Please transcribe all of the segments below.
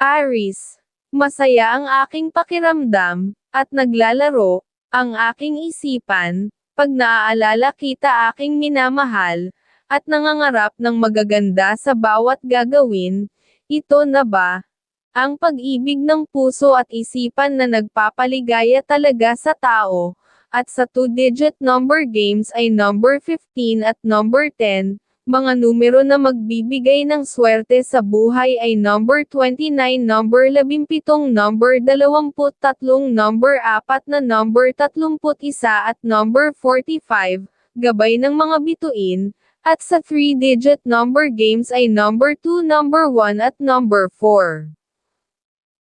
Aris. Masaya ang aking pakiramdam, at naglalaro, ang aking isipan, pag naaalala kita aking minamahal, at nangangarap ng magaganda sa bawat gagawin, ito na ba? Ang pag-ibig ng puso at isipan na nagpapaligaya talaga sa tao, at sa two-digit number games ay number 15 at number 10, mga numero na magbibigay ng swerte sa buhay ay number 29, number 17, number 23, number 4 na number 31 at number 45, gabay ng mga bituin, at sa 3-digit number games ay number 2, number 1 at number 4.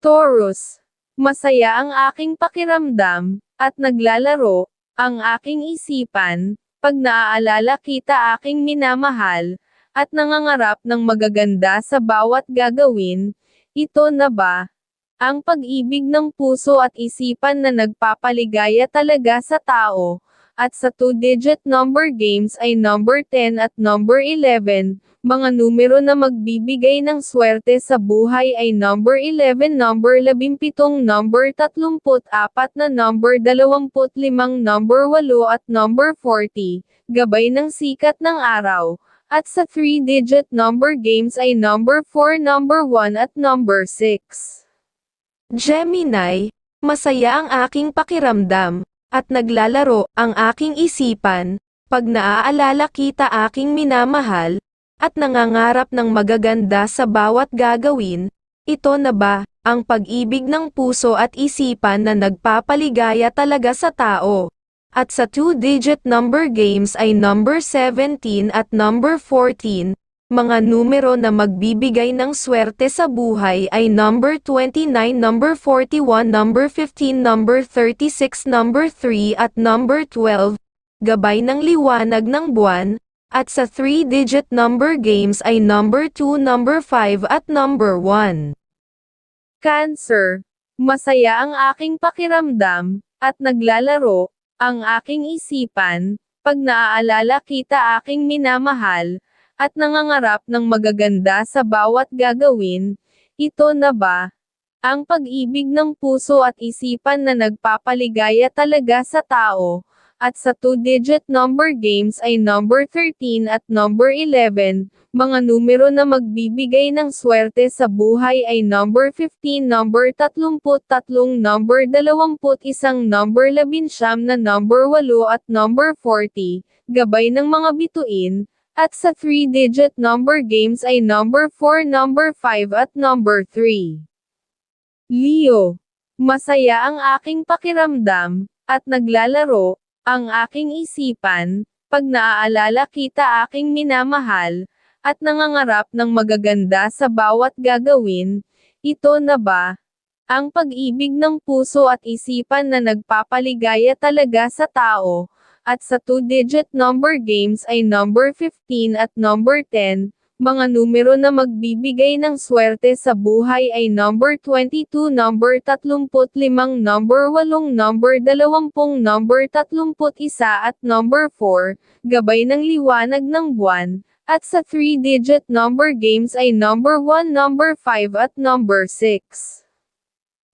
Taurus. Masaya ang aking pakiramdam, at naglalaro, ang aking isipan, pag naaalala kita aking minamahal, at nangangarap ng magaganda sa bawat gagawin, ito na ba? Ang pag-ibig ng puso at isipan na nagpapaligaya talaga sa tao, at sa two-digit number games ay number 10 at number 11, mga numero na magbibigay ng swerte sa buhay ay number 11, number 17, number 34 na number 25, number 8 at number 40, gabay ng sikat ng araw. At sa 3-digit number games ay number 4, number 1 at number 6. Gemini, masaya ang aking pakiramdam, at naglalaro ang aking isipan, pag naaalala kita aking minamahal, at nangangarap ng magaganda sa bawat gagawin, ito na ba, ang pag-ibig ng puso at isipan na nagpapaligaya talaga sa tao. At sa two-digit number games ay number 17 at number 14, mga numero na magbibigay ng swerte sa buhay ay number 29, number 41, number 15, number 36, number 3 at number 12, gabay ng liwanag ng buwan, at sa 3-digit number games ay number 2, number 5 at number 1. Cancer. Masaya ang aking pakiramdam, at naglalaro, ang aking isipan, pag naaalala kita aking minamahal, at nangangarap ng magaganda sa bawat gagawin, ito na ba? Ang pag-ibig ng puso at isipan na nagpapaligaya talaga sa tao, at sa two-digit number games ay number 13 at number 11, mga numero na magbibigay ng swerte sa buhay ay number 15, number 33, number 21, number 11 na number 8 at number 40, gabay ng mga bituin, at sa 3-digit number games ay number 4, number 5 at number 3. Leo. Masaya ang aking pakiramdam, at naglalaro, ang aking isipan, pag naaalala kita aking minamahal, at nangangarap ng magaganda sa bawat gagawin, ito na ba? Ang pag-ibig ng puso at isipan na nagpapaligaya talaga sa tao, at sa two-digit number games ay number 15 at number 10, mga numero na magbibigay ng swerte sa buhay ay number 22, number 35, number 8, number 20, number 31 at number 4, gabay ng liwanag ng buwan, at sa 3-digit number games ay number 1, number 5 at number 6.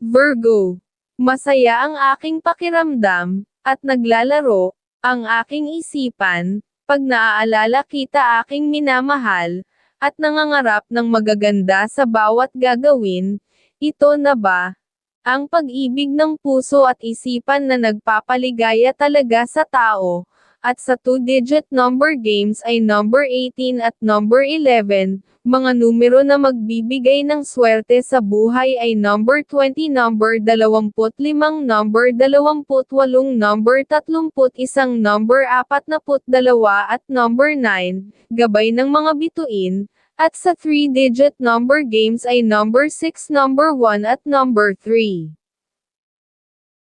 Virgo. Masaya ang aking pakiramdam, at naglalaro, ang aking isipan, pag naaalala kita aking minamahal, at nangangarap ng magaganda sa bawat gagawin, ito na ba? Ang pag-ibig ng puso at isipan na nagpapaligaya talaga sa tao, at sa two-digit number games ay number 18 at number 11, mga numero na magbibigay ng swerte sa buhay ay number 20, number 25, number 28, number 31, number 42 at number 9, gabay ng mga bituin, at sa 3-digit number games ay number 6, number 1 at number 3.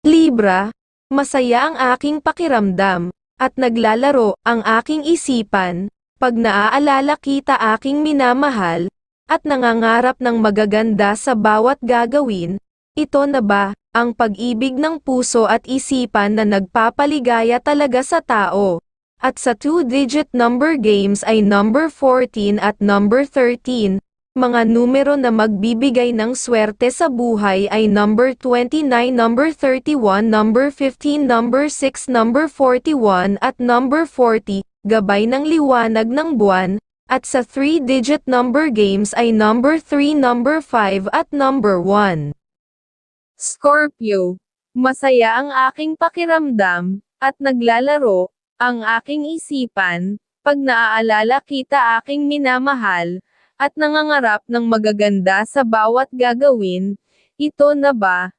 Libra, masaya ang aking pakiramdam, at naglalaro ang aking isipan, pag naaalala kita aking minamahal, at nangangarap ng magaganda sa bawat gagawin, ito na ba, ang pag-ibig ng puso at isipan na nagpapaligaya talaga sa tao. At sa two-digit number games ay number 14 at number 13, Mga numero na magbibigay ng swerte sa buhay ay number 29, number 31, number 15, number 6, number 41 at number 40, gabay ng liwanag ng buwan, at sa 3-digit number games ay number 3, number 5 at number 1. Scorpio, masaya ang aking pakiramdam, at naglalaro, ang aking isipan, pag naaalala kita aking minamahal, at nangangarap ng magaganda sa bawat gagawin, ito na ba?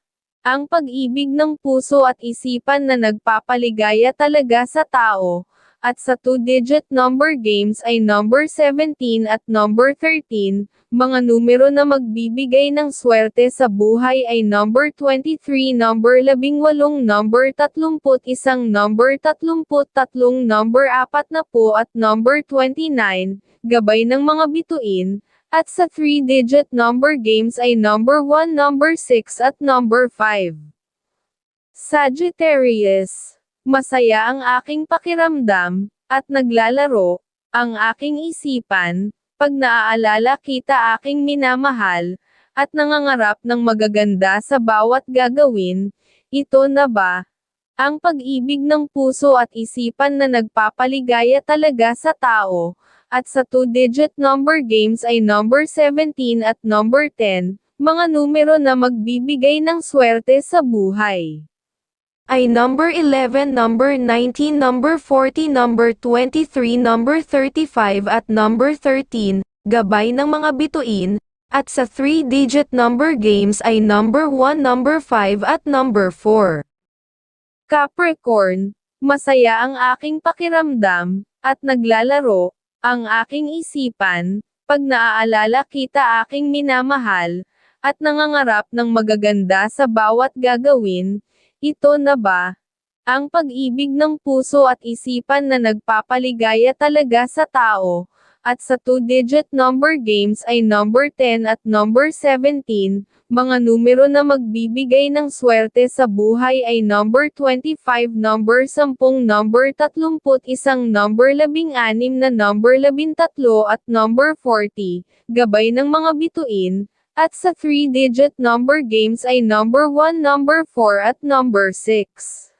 Ang pag-ibig ng puso at isipan na nagpapaligaya talaga sa tao, at sa two-digit number games ay number 17 at number 13, mga numero na magbibigay ng swerte sa buhay ay number 23, number 18, number 31, number 33, number 40 at number 29, gabay ng mga bituin, at sa 3-digit number games ay number 1, number 6 at number 5. Sagittarius, masaya ang aking pakiramdam, at naglalaro, ang aking isipan, pag naaalala kita aking minamahal, at nangangarap ng magaganda sa bawat gagawin, ito na ba? Ang pag-ibig ng puso at isipan na nagpapaligaya talaga sa tao, at sa two-digit number games ay number 17 at number 10, mga numero na magbibigay ng swerte sa buhay. Ay number 11, number 19, number 40, number 23, number 35 at number 13, gabay ng mga bituin, at sa 3-digit number games ay number 1, number 5 at number 4. Capricorn, masaya ang aking pakiramdam, at naglalaro, ang aking isipan, pag naaalala kita aking minamahal, at nangangarap ng magaganda sa bawat gagawin, ito na ba? Ang pag-ibig ng puso at isipan na nagpapaligaya talaga sa tao, at sa two-digit number games ay number 10 at number 17, mga numero na magbibigay ng swerte sa buhay ay number 25, number 10, number 31, number 16 na number 13 at number 40, gabay ng mga bituin, at sa 3-digit number games ay number 1, number 4 at number 6.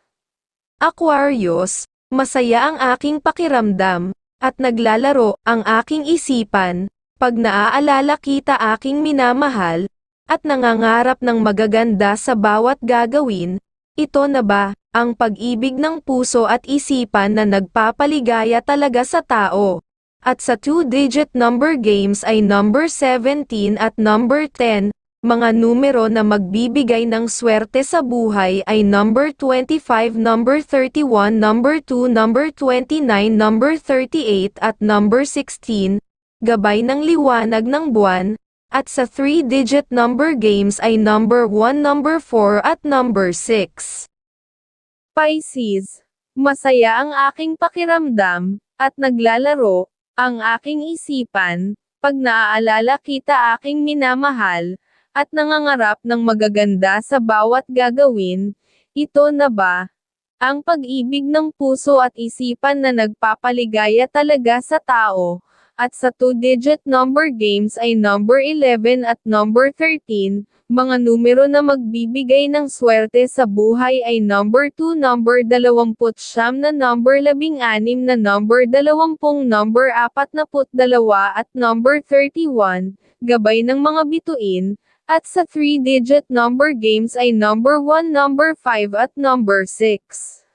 Aquarius, masaya ang aking pakiramdam, at naglalaro ang aking isipan, pag naaalala kita aking minamahal, at nangangarap ng magaganda sa bawat gagawin, ito na ba, ang pag-ibig ng puso at isipan na nagpapaligaya talaga sa tao. At sa two-digit number games ay number 17 at number 10, mga numero na magbibigay ng swerte sa buhay ay number 25, number 31, number 2, number 29, number 38 at number 16, gabay ng liwanag ng buwan, at sa 3-digit number games ay number 1, number 4 at number 6. Pisces, masaya ang aking pakiramdam, at naglalaro, ang aking isipan, pag naaalala kita aking minamahal, at nangangarap ng magaganda sa bawat gagawin, ito na ba? Ang pag-ibig ng puso at isipan na nagpapaligaya talaga sa tao, at sa two-digit number games ay number 11 at number 13, mga numero na magbibigay ng swerte sa buhay ay number 2, number 20 na number 16 na number 20, number 42 at number 31, gabay ng mga bituin, at sa 3-digit number games ay number 1, number 5 at number 6.